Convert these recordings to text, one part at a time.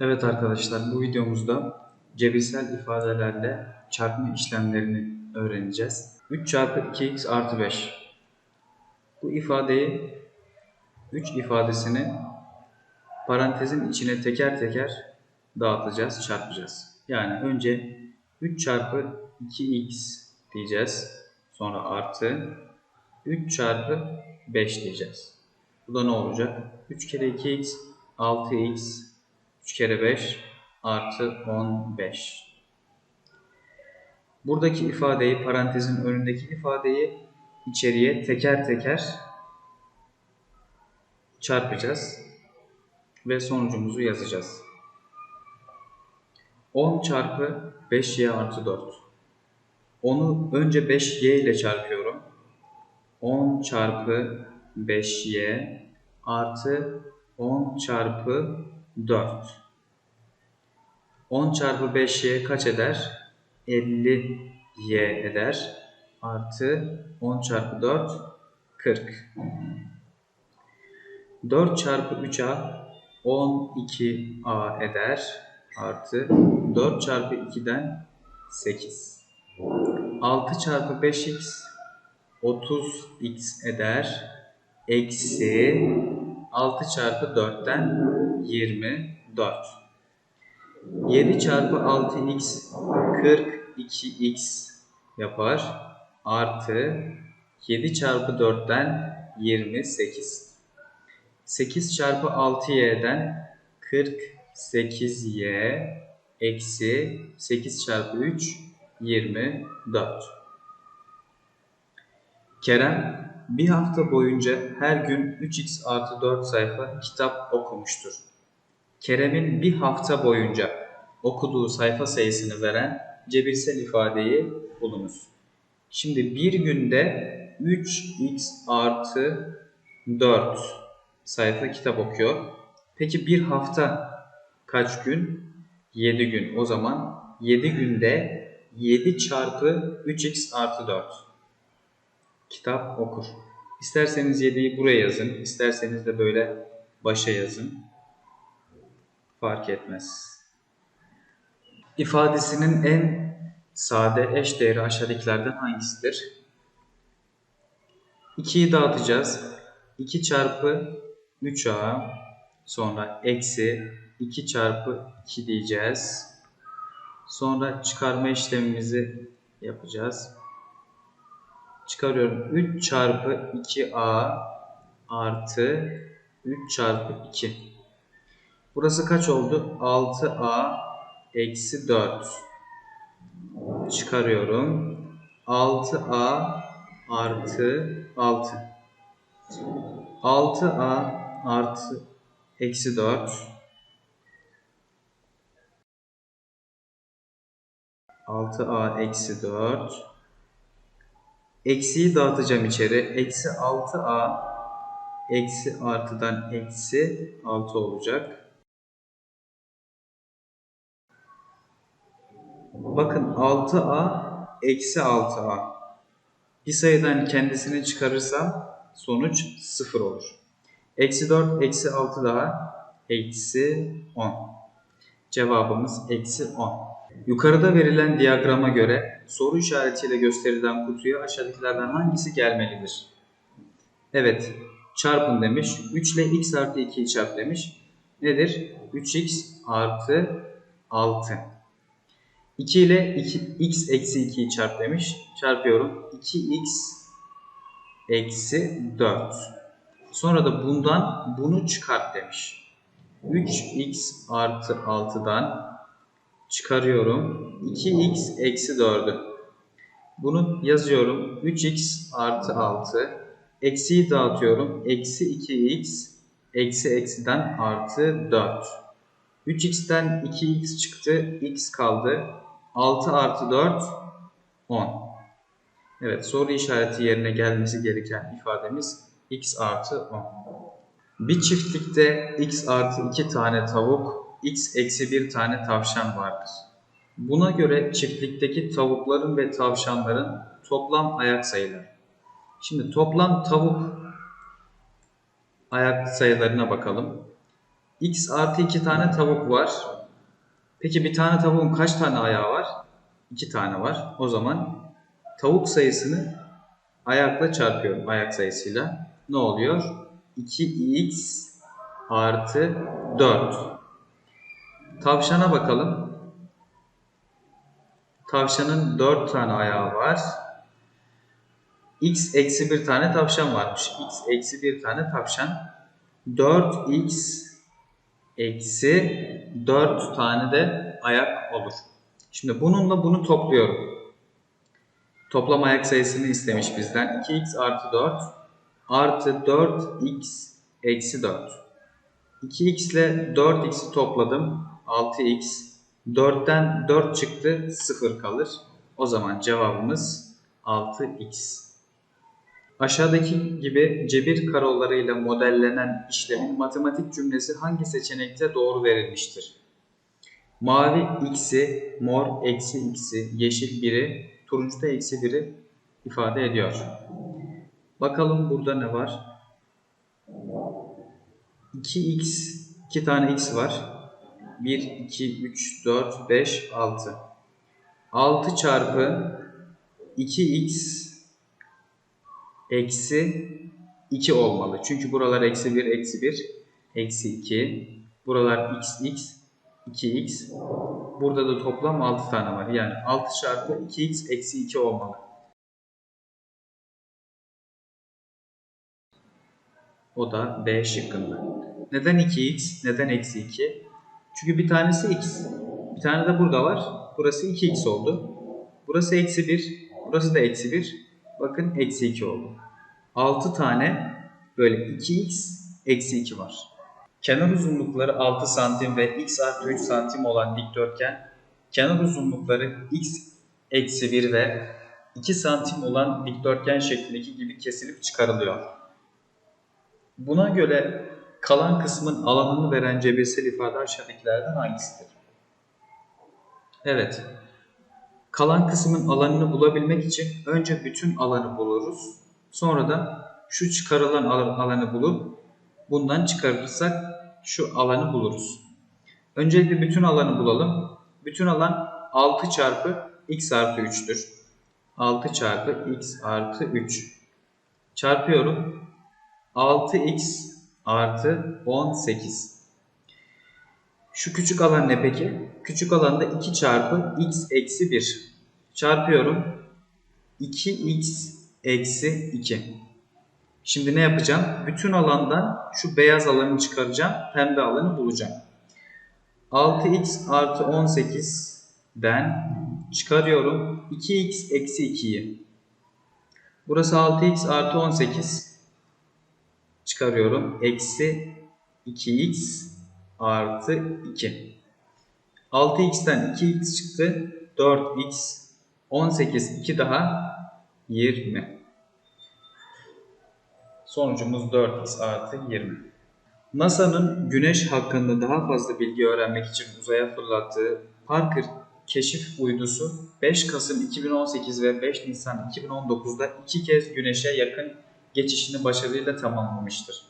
Evet arkadaşlar bu videomuzda cebirsel ifadelerle çarpma işlemlerini öğreneceğiz. 3 çarpı 2x artı 5. Bu ifadeyi 3 ifadesini parantezin içine teker teker dağıtacağız, çarpacağız. Yani önce 3 çarpı 2x diyeceğiz. Sonra artı 3 çarpı 5 diyeceğiz. Bu da ne olacak? 3 kere 2x 6x 3 kere 5 artı 15. Buradaki ifadeyi, parantezin önündeki ifadeyi içeriye teker teker çarpacağız ve sonucumuzu yazacağız. 10 çarpı 5y artı 4. Onu önce 5y ile çarpıyorum. 10 çarpı 5y artı 10 çarpı 4. 10 çarpı 5y kaç eder? 50y eder. Artı 10 çarpı 4 40. 4 çarpı 3a 12a eder. Artı 4 çarpı 2'den 8. 6 çarpı 5x 30x eder. Eksi 6 çarpı 4'ten 24. 7 çarpı 6x 42x yapar. Artı 7 çarpı 4'ten 28. 8 çarpı 6y'den 48y eksi 8 çarpı 3 24. Kerem bir hafta boyunca her gün 3x artı 4 sayfa kitap okumuştur. Kerem'in bir hafta boyunca okuduğu sayfa sayısını veren cebirsel ifadeyi bulunuz. Şimdi bir günde 3x artı 4 sayfa kitap okuyor. Peki bir hafta kaç gün? 7 gün. O zaman 7 günde 7 çarpı 3x artı 4 kitap okur. İsterseniz 7'yi buraya yazın, isterseniz de böyle başa yazın. Fark etmez. İfadesinin en sade eş değeri aşağıdakilerden hangisidir? 2'yi dağıtacağız. 2 çarpı 3a sonra eksi 2 çarpı 2 diyeceğiz. Sonra çıkarma işlemimizi yapacağız. Çıkarıyorum. 3 çarpı 2a artı 3 çarpı 2. Burası kaç oldu? 6a eksi 4. Çıkarıyorum. 6a artı 6. 6a artı eksi 4. 6a eksi 4. Eksiyi dağıtacağım içeri. Eksi 6a eksi artıdan eksi 6 olacak. Bakın 6a eksi 6a. Bir sayıdan kendisini çıkarırsam sonuç 0 olur. Eksi 4 eksi 6 daha eksi 10. Cevabımız eksi 10. Yukarıda verilen diyagrama göre soru işaretiyle gösterilen kutuya aşağıdakilerden hangisi gelmelidir? Evet, çarpın demiş. 3 ile x artı 2'yi çarp demiş. Nedir? 3x artı 6. 2 ile 2, x eksi 2'yi çarp demiş. Çarpıyorum. 2x eksi 4. Sonra da bundan bunu çıkart demiş. 3x artı 6'dan çıkarıyorum. 2x eksi 4'ü. Bunu yazıyorum. 3x artı 6. Eksiyi dağıtıyorum. Eksi 2x eksi eksiden artı 4. 3x'ten 2x çıktı. x kaldı. 6 artı 4 10. Evet soru işareti yerine gelmesi gereken ifademiz x artı 10. Bir çiftlikte x artı 2 tane tavuk, x eksi 1 tane tavşan vardır. Buna göre çiftlikteki tavukların ve tavşanların toplam ayak sayıları. Şimdi toplam tavuk ayak sayılarına bakalım. x artı 2 tane tavuk var. Peki bir tane tavuğun kaç tane ayağı var? 2 tane var. O zaman tavuk sayısını ayakla çarpıyorum. Ayak sayısıyla. Ne oluyor? 2x artı 4. Tavşana bakalım. Tavşanın 4 tane ayağı var. x eksi 1 tane tavşan varmış. x eksi 1 tane tavşan. 4x eksi 4 tane de ayak olur. Şimdi bununla bunu topluyorum. Toplam ayak sayısını istemiş bizden. 2x artı 4 artı 4x eksi 4. 2x ile 4x'i topladım. 6x. 4'ten 4 çıktı. 0 kalır. O zaman cevabımız 6x. Aşağıdaki gibi cebir karolarıyla modellenen işlemin matematik cümlesi hangi seçenekte doğru verilmiştir? Mavi x'i, mor eksi x'i, yeşil 1'i, turuncu da eksi 1'i ifade ediyor. Bakalım burada ne var? 2x, 2 tane x var. 1, 2, 3, 4, 5, 6. 6 çarpı 2x eksi 2 olmalı. Çünkü buralar eksi 1, eksi 1, eksi 2. Buralar x, x, 2x. Burada da toplam 6 tane var. Yani 6 çarpı 2x eksi 2 olmalı. O da B şıkkında. Neden 2x? Neden eksi 2? Çünkü bir tanesi x. Bir tane de burada var. Burası 2x oldu. Burası eksi 1. Burası da eksi 1. Bakın eksi 2 oldu. 6 tane böyle 2x eksi 2 var. Kenar uzunlukları 6 santim ve x artı 3 santim olan dikdörtgen, kenar uzunlukları x eksi 1 ve 2 santim olan dikdörtgen şeklindeki gibi kesilip çıkarılıyor. Buna göre kalan kısmın alanını veren cebirsel ifade aşağıdakilerden hangisidir? Evet. Kalan kısmın alanını bulabilmek için önce bütün alanı buluruz. Sonra da şu çıkarılan alanı bulup bundan çıkarırsak şu alanı buluruz. Öncelikle bütün alanı bulalım. Bütün alan 6 çarpı x artı 3'tür. 6 çarpı x artı 3. Çarpıyorum. 6x artı 18. Şu küçük alan ne peki? Küçük alanda 2 çarpı x eksi 1. Çarpıyorum. 2x eksi 2. Şimdi ne yapacağım? Bütün alandan şu beyaz alanı çıkaracağım. Pembe alanı bulacağım. 6x artı 18'den çıkarıyorum. 2x eksi 2'yi. Burası 6x artı 18 çıkarıyorum. Eksi 2x artı 2. 6x'ten 2x çıktı. 4x 18 2 daha 20. Sonucumuz 4x artı 20. NASA'nın Güneş hakkında daha fazla bilgi öğrenmek için uzaya fırlattığı Parker keşif uydusu 5 Kasım 2018 ve 5 Nisan 2019'da iki kez Güneş'e yakın geçişini başarıyla tamamlamıştır.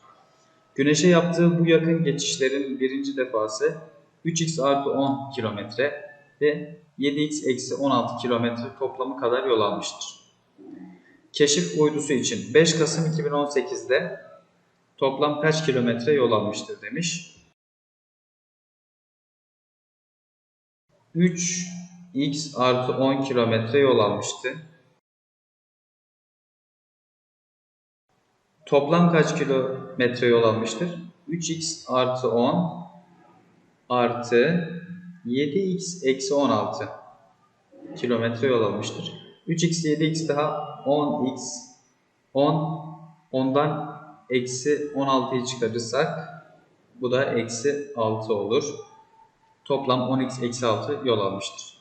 Güneş'e yaptığı bu yakın geçişlerin birinci defası 3x artı 10 kilometre ve 7x eksi 16 kilometre toplamı kadar yol almıştır. Keşif uydusu için 5 Kasım 2018'de toplam kaç kilometre yol almıştır demiş. 3x artı 10 kilometre yol almıştı. Toplam kaç kilometre yol almıştır? 3x artı 10 artı 7x eksi 16 kilometre yol almıştır. 3x 7x daha 10x 10 ondan eksi 16'yı çıkarırsak bu da eksi 6 olur. Toplam 10x eksi 6 yol almıştır.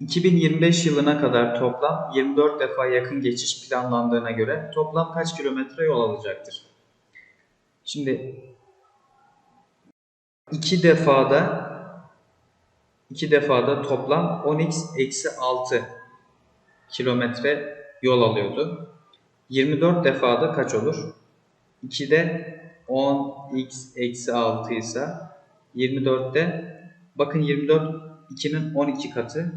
2025 yılına kadar toplam 24 defa yakın geçiş planlandığına göre toplam kaç kilometre yol alacaktır? Şimdi iki defada iki defada toplam 10x eksi 6 kilometre yol alıyordu. 24 defada kaç olur? 2'de 10x eksi 6 ise 24'te bakın 24 2'nin 12 katı.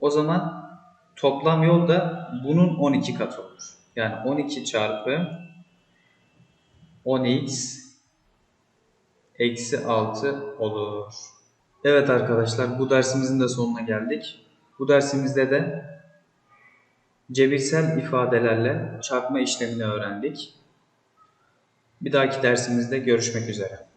O zaman toplam yol da bunun 12 katı olur. Yani 12 çarpı 10x eksi 6 olur. Evet arkadaşlar bu dersimizin de sonuna geldik. Bu dersimizde de cebirsel ifadelerle çarpma işlemini öğrendik. Bir dahaki dersimizde görüşmek üzere.